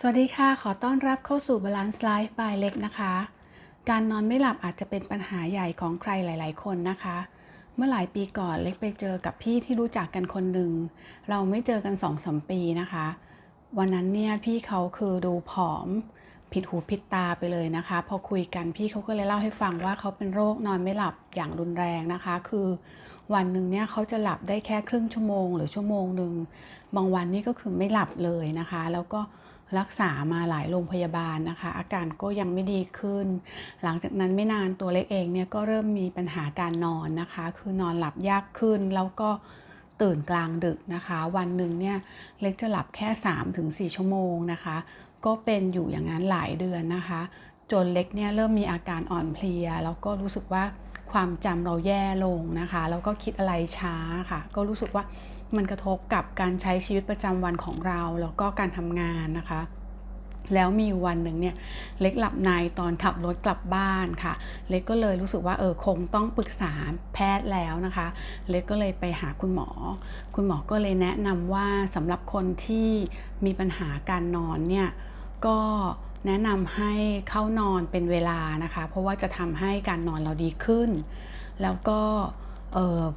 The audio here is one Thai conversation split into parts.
สวัสดีค่ะ ขอต้อนรับเข้าสู่ Balance Life by เล็กนะคะ การนอนไม่หลับอาจจะเป็นปัญหาใหญ่ของใครหลาย ๆ คนนะคะ เมื่อหลายปีก่อนเล็กไปเจอกับพี่ที่รู้จักกันคนหนึ่ง เราไม่เจอกันสองสมปีนะคะ วันนั้นเนี่ยพี่เขาคือดูผอม ผิดหูผิดตาไปเลยนะคะ พอคุยกันพี่เขาก็เลยเล่าให้ฟังว่าเขาเป็นโรคนอนไม่หลับอย่างรุนแรงนะคะ คือวันหนึ่งเนี่ยเขาจะหลับได้แค่ครึ่งชั่วโมง หรือชั่วโมงหนึ่งบางวันนี่ก็คือไม่หลับเลยนะคะ แล้วก็ รักษามาหลายโรงพยาบาลนะคะ อาการก็ยังไม่ดีขึ้น หลังจากนั้นไม่นานตัวเล็กเองเนี่ยก็เริ่มมีปัญหาการนอนนะคะ คือนอนหลับยากขึ้นแล้วก็ตื่นกลางดึกนะคะ วันหนึ่งเนี่ยเล็กจะหลับแค่ 3-4 ชั่วโมงนะคะ ก็เป็นอยู่อย่างนั้นหลายเดือนนะคะ จนเล็กเนี่ยเริ่มมีอาการอ่อนเพลีย แล้วก็รู้สึกว่า ความจำเราแย่ลงนะคะ แล้วก็คิดอะไรช้าค่ะ ก็รู้สึกว่ามันกระทบกับการใช้ชีวิตประจำวันของเรา แล้วก็การทำงานนะคะ แล้วมีวันหนึ่งเนี่ยเล็กหลับในตอนขับรถกลับบ้านค่ะ เล็กก็เลยรู้สึกว่าเออคงต้องปรึกษาแพทย์แล้วนะคะ เล็กก็เลยไปหาคุณหมอ คุณหมอก็เลยแนะนำว่าสำหรับคนที่มีปัญหาการนอนเนี่ยก็ แนะนำให้เข้านอนเป็นเวลานะคะ เพราะว่าจะทำให้การนอนเราดีขึ้น แล้วก็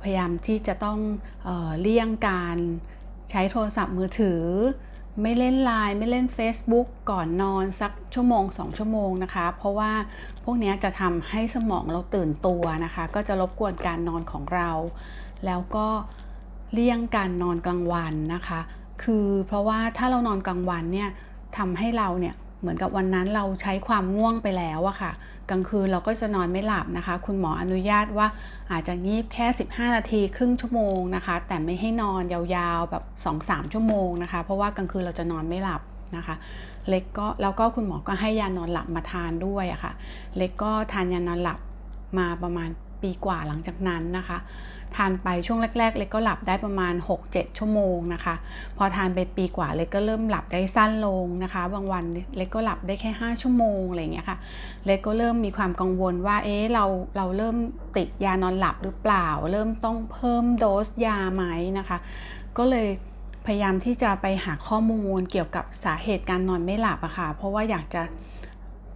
พยายามที่จะต้องเออเลี่ยงการใช้โทรศัพท์มือถือ ไม่เล่นไลน์ไม่เล่น Facebook ก่อนนอนสักชั่วโมง 2 ชั่วโมงนะคะ เพราะว่าพวกนี้จะทำให้สมองเราตื่นตัวนะคะ ก็จะรบกวนการนอนของเรา แล้วก็เลี่ยงการนอนกลางวันนะคะ คือเพราะว่าถ้าเรานอนกลางวันเนี่ยทำให้เราเนี่ย เหมือนกับวันนั้นเราใช้ความง่วงไปแล้วอะค่ะ กลางคืนเราก็จะนอนไม่หลับนะคะ คุณหมออนุญาตว่าอาจจะงีบแค่ 15 นาทีครึ่งชั่วโมงนะคะ แต่ไม่ให้นอนยาวๆแบบ2-3 ชั่วโมงนะคะ เพราะว่ากลางคืนเราจะนอนไม่หลับนะคะเล็กก็แล้วก็คุณหมอก็ให้ยานอนหลับมาทานด้วยอะค่ะ เล็กก็ทานยานอนหลับมาประมาณ ปีกว่าหลังจากนั้นนะคะ ทานไปช่วงแรก ๆ เล็กก็หลับได้ประมาณ 6-7 ชั่วโมงนะคะ พอทานไปปีกว่าเล็กก็เริ่มหลับได้สั้นลงนะคะ บางวันเล็กก็หลับได้แค่ 5 ชั่วโมงอะไรอย่างเงี้ยค่ะ เล็กก็เริ่มมีความกังวลว่าเอ๊ะเราเราเริ่มติดยานอนหลับหรือเปล่า เริ่มต้องเพิ่มโดสยาไหมนะคะ ก็เลยพยายามที่จะไปหาข้อมูลเกี่ยวกับสาเหตุการนอนไม่หลับอะค่ะ เพราะว่าอยากจะ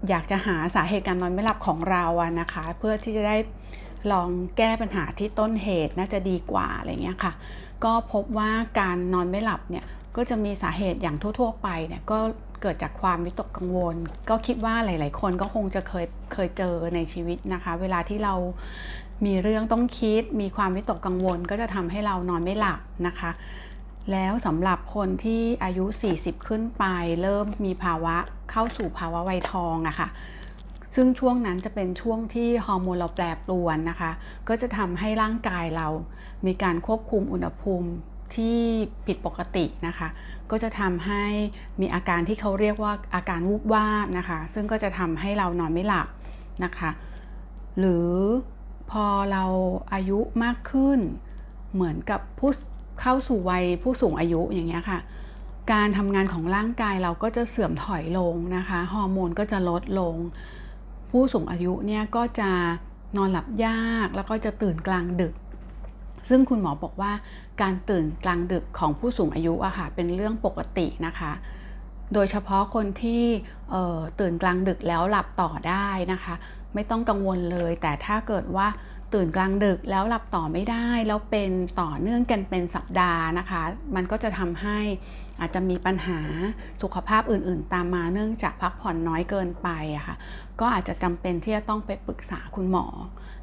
อยากจะหาสาเหตุการนอนไม่หลับของเราอะนะคะ เพื่อที่จะได้ ลองแก้ปัญหาที่ต้นเหตุน่าจะดีกว่าอะไรเงี้ยค่ะ ก็พบว่าการนอนไม่หลับเนี่ยก็จะมีสาเหตุอย่างทั่ว ๆ ไปเนี่ยก็เกิดจากความวิตกกังวล ก็คิดว่าหลาย ๆ คนก็คงจะเคยเคยเจอในชีวิตนะคะ เวลาที่เรามีเรื่องต้องคิด มีความวิตกกังวล ก็จะทำให้เรานอนไม่หลับนะคะ แล้วสำหรับคนที่อายุ 40 ขึ้นไป เริ่มมีภาวะเข้าสู่ภาวะวัยทองอะค่ะ ซึ่งช่วงนั้นจะเป็นช่วงที่ฮอร์โมนเราแปรปรวนนะคะ ก็จะทำให้ร่างกายเรา มีการควบคุมอุณหภูมิที่ผิดปกตินะคะ ก็จะทำให้มีอาการที่เขาเรียกว่าอาการวูบวาบนะคะ ซึ่งก็จะทำให้เรานอนไม่หลับนะคะ หรือพอเราอายุมากขึ้น เหมือนกับผู้เข้าสู่วัยผู้สูงอายุอย่างเงี้ยค่ะ การทำงานของร่างกายเราก็จะเสื่อมถอยลงนะคะ ฮอร์โมนก็จะลดลง ผู้สูงอายุเนี่ยก็จะนอนหลับยากแล้วก็จะตื่นกลางดึก ซึ่งคุณหมอบอกว่าการตื่นกลางดึกของผู้สูงอายุอะค่ะเป็นเรื่องปกตินะคะ โดยเฉพาะคนที่ตื่นกลางดึกแล้วหลับต่อได้นะคะ ไม่ต้องกังวลเลย แต่ถ้าเกิดว่า ตื่นกลางดึกแล้วหลับต่อไม่ได้ แล้วเป็นต่อเนื่องกันเป็นสัปดาห์นะคะ มันก็จะทำให้อาจจะมีปัญหาสุขภาพอื่น ๆ ตามมาเนื่องจากพักผ่อนน้อยเกินไปอะคะ่ะก็อาจจะจำเป็นที่จะต้องไปปรึกษาคุณหมอ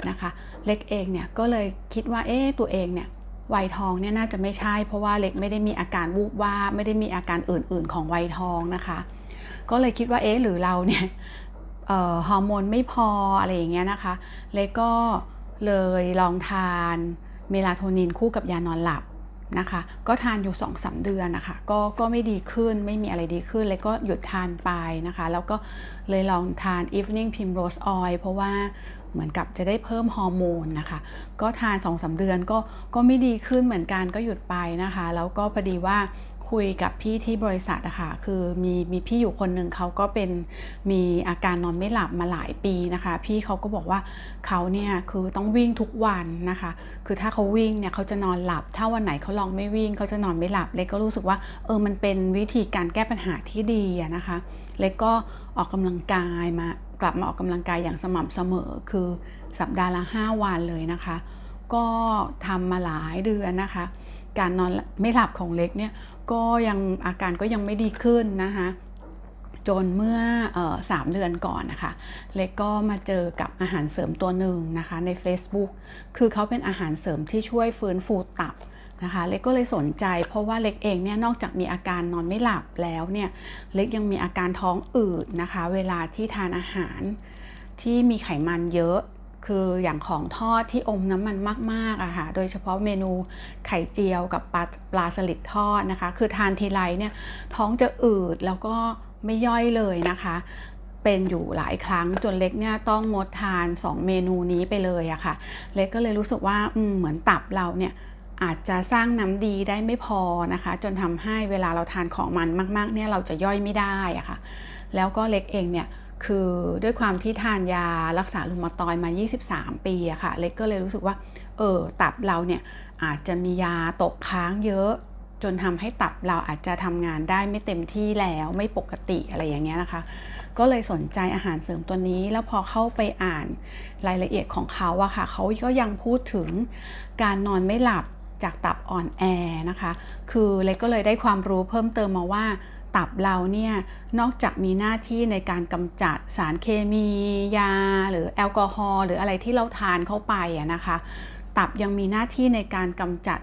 นะคะ เล็กเองเนี่ยก็เลยคิดว่าเอ๊ะตัวเองเนี่ยวัยทองเนี่ยน่าจะไม่ใช่เพราะว่าเล็กไม่ได้มีอาการวูบว่าไม่ได้มีอาการอื่น ๆ ของวัยทองนะคะ ก็เลยคิดว่าเอ๊ะหรือเราเนี่ยฮอร์โมนไม่พออะไรอย่างเงี้ยนะคะ เล็กก็ เลยลองทานเมลาโทนินคู่กับยานอนหลับนะคะ ก็ทานอยู่2อสเดือนนะคะ ก็ก็ไม่ดีขึ้นไม่มีอะไรดีขึ้นเลยก็หยุดทานไปนะคะ แล้วก็เลยลองทาน evening primrose oil เพราะว่าเหมือนกับจะได้เพิ่มฮอร์โมนนะคะ ก็ทาน2อสเดือนก็ก็ไม่ดีขึ้นเหมือนกันก็หยุดไปนะคะ แล้วก็พอดีว่า คุยกับพี่ที่บริษัทอะค่ะคือมีมีพี่อยู่คนหนึ่งเขาก็เป็นมีอาการนอนไม่หลับมาหลายปีนะคะ พี่เขาก็บอกว่าเขาเนี่ยคือต้องวิ่งทุกวันนะคะ คือถ้าเขาวิ่งเนี่ยเขาจะนอนหลับ ถ้าวันไหนเขาลองไม่วิ่งเขาจะนอนไม่หลับ เล็กก็รู้สึกว่าเออมันเป็นวิธีการแก้ปัญหาที่ดีนะคะ เล็กก็ออกกำลังกายมากลับมาออกกำลังกายอย่างสม่ำเสมอ คือสัปดาห์ละ 5 วันเลยนะคะ ก็ทำมาหลายเดือนนะคะการนอนไม่หลับของเล็กเนี่ยก็ยังอาการก็ยังไม่ดีขึ้นนะคะจนเมื่อออสามเดือนก่อนนะคะ เล็กก็มาเจอกับอาหารเสริมตัวหนึ่งนะคะใน Facebook คือเขาเป็นอาหารเสริมที่ช่วยฟื้นฟูตับนะคะเล็กก็เลยสนใจเพราะว่าเล็กเองเนี่ยนอกจากมีอาการนอนไม่หลับแล้วเนี่ยเล็กยังมีอาการท้องอืดนะคะ เวลาที่ทานอาหารที่มีไขมันเยอะ คืออย่างของทอดที่อมน้ำมันมากๆอะค่ะ โดยเฉพาะเมนูไข่เจียวกับปลาปลาสลิดทอดนะคะ คือทานทีไรเนี่ยท้องจะอืดแล้วก็ไม่ย่อยเลยนะคะ เป็นอยู่หลายครั้งจนเล็กเนี่ยต้องงดทาน 2 เมนูนี้ไปเลยอะค่ะ เล็กก็เลยรู้สึกว่าเหมือนตับเราเนี่ยอาจจะสร้างน้ำดีได้ไม่พอนะคะ จนทำให้เวลาเราทานของมันมาก ๆ เนี่ยเราจะย่อยไม่ได้อะค่ะ แล้วก็เล็กเองเนี่ย คือด้วยความที่ทานยารักษารุมาตอยมา 23 ปีอะค่ะเล็กก็เลยรู้สึกว่า เออตับเราเนี่ยอาจจะมียาตกค้างเยอะ จนทำให้ตับเราอาจจะทำงานได้ไม่เต็มที่แล้วไม่ปกติอะไรอย่างเงี้ยนะคะ ก็เลยสนใจอาหารเสริมตัวนี้ แล้วพอเข้าไปอ่านรายละเอียดของเขาอะค่ะเขาก็ยังพูดถึงการนอนไม่หลับจากตับอ่อนแอนะคะ คือเล็กก็เลยได้ความรู้เพิ่มเติมมาว่า ตับเราเนี่ยนอกจากมีหน้าที่ในการกำจัดสารเคมียา หรือแอลกอฮอล์หรืออะไรที่เราทานเข้าไปอะนะคะ ตับยังมีหน้าที่ในการกำจัด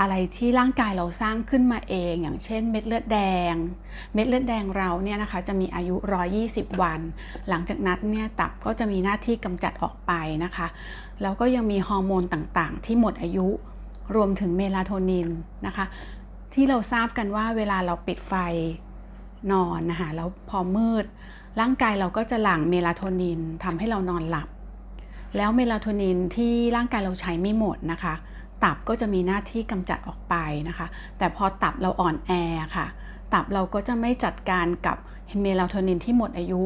อะไรที่ร่างกายเราสร้างขึ้นมาเอง อย่างเช่นเม็ดเลือดแดง เม็ดเลือดแดงเราเนี่ยนะคะจะมีอายุ 120 วัน หลังจากนั้นเนี่ยตับก็จะมีหน้าที่กำจัดออกไปนะคะแล้วก็ยังมีฮอร์โมนต่างๆ ที่หมดอายุรวมถึงเมลาโทนินนะคะ ที่เราทราบกันว่าเวลาเราปิดไฟนอนนะคะแล้วพอมืด ร่างกายเราก็จะหลั่งเมลาโทนินทำให้เรานอนหลับ แล้วเมลาโทนินที่ร่างกายเราใช้ไม่หมดนะคะ ตับก็จะมีหน้าที่กำจัดออกไปนะคะ แต่พอตับเราอ่อนแอค่ะ ตับเราก็จะไม่จัดการกับเมลาโทนินที่หมดอายุ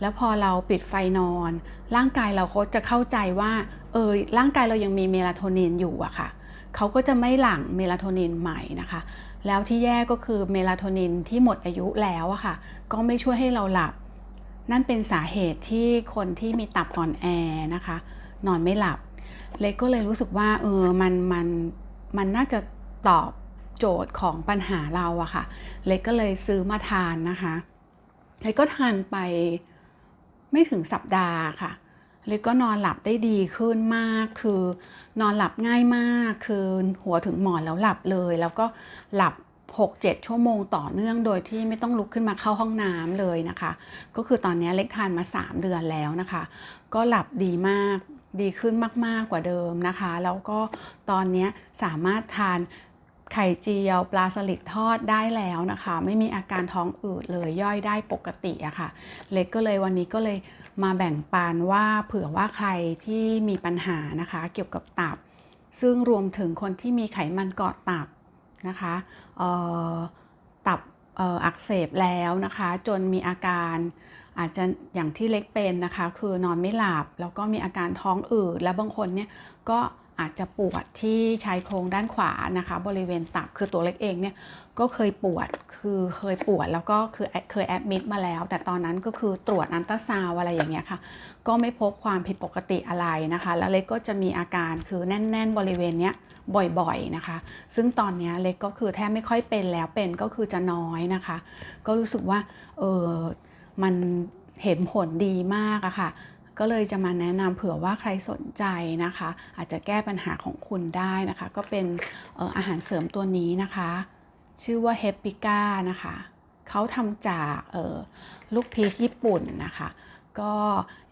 แล้วพอเราปิดไฟนอน ร่างกายเราก็จะเข้าใจว่าเออร่างกายเรายังมีเมลาโทนินอยู่อะค่ะ เขาก็จะไม่หลั่งเมลาโทนินใหม่นะคะ แล้วที่แย่ก็คือเมลาโทนินที่หมดอายุแล้วอะค่ะ ก็ไม่ช่วยให้เราหลับ นั่นเป็นสาเหตุที่คนที่มีตับอ่อนแอนะคะ นอนไม่หลับ เล็กก็เลยรู้สึกว่าเออมันมันมันน่าจะตอบโจทย์ของปัญหาเราอะค่ะ เล็กก็เลยซื้อมาทานนะคะ เล็กก็ทานไปไม่ถึงสัปดาห์ค่ะ เล็กก็นอนหลับได้ดีขึ้นมาก คือนอนหลับง่ายมาก คือหัวถึงหมอนแล้วหลับเลย แล้วก็หลับ 6-7 ชั่วโมงต่อเนื่องโดยที่ไม่ต้องลุกขึ้นมาเข้าห้องน้ำเลยนะคะ ก็คือตอนนี้เล็กทานมา 3 เดือนแล้วนะคะ ก็หลับดีมากดีขึ้นมาก ๆ กว่าเดิมนะคะ แล้วก็ตอนนี้สามารถทาน ไข่เจียวปลาสลิดทอดได้แล้วนะคะ ไม่มีอาการท้องอืดเลยย่อยได้ปกติอะค่ะ เล็กก็เลยวันนี้ก็เลยมาแบ่งปันว่าเผื่อว่าใครที่มีปัญหานะคะ เกี่ยวกับตับ ซึ่งรวมถึงคนที่มีไขมันเกาะตับนะคะตับอักเสบแล้วนะคะ จนมีอาการอาจจะอย่างที่เล็กเป็นนะคะ คือนอนไม่หลับแล้วก็มีอาการท้องอืดแล้วบางคนเนี่ยก็ อาจจะปวดที่ชายโครงด้านขวานะคะ บริเวณตับคือตัวเล็กเองเนี่ยก็เคยปวดคือเคยปวดแล้วก็คือเคยแอดมิดมาแล้ว แต่ตอนนั้นก็คือตรวจอันตราซาวอะไรอย่างเงี้ยค่ะ ก็ไม่พบความผิดปกติอะไรนะคะ แล้วเล็กก็จะมีอาการคือแน่น ๆ บริเวณเนี้ยบ่อยๆนะคะ ซึ่งตอนนี้เล็กก็คือแทบไม่ค่อยเป็นแล้วเป็นก็คือจะน้อยนะคะ ก็รู้สึกว่าเออมันเห็นผลดีมากอะค่ะ ก็เลยจะมาแนะนำเผื่อว่าใครสนใจนะคะ อาจจะแก้ปัญหาของคุณได้นะคะ ก็เป็นอาหารเสริมตัวนี้นะคะ ชื่อว่าเฮปิก้านะคะเขาทำจากลูกพีชญี่ปุ่นนะคะก็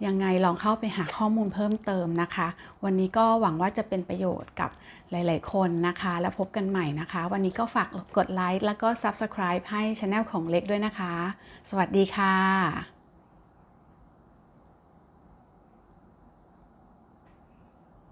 ยังไงลองเข้าไปหาข้อมูลเพิ่มเติมนะคะ วันนี้ก็หวังว่าจะเป็นประโยชน์กับหลาย ๆ คนนะคะ แล้วพบกันใหม่นะคะ วันนี้ก็ฝากกดไลค์แล้วก็ Subscribe ให้ช anel ของเล็กด้วยนะคะ สวัสดีค่ะ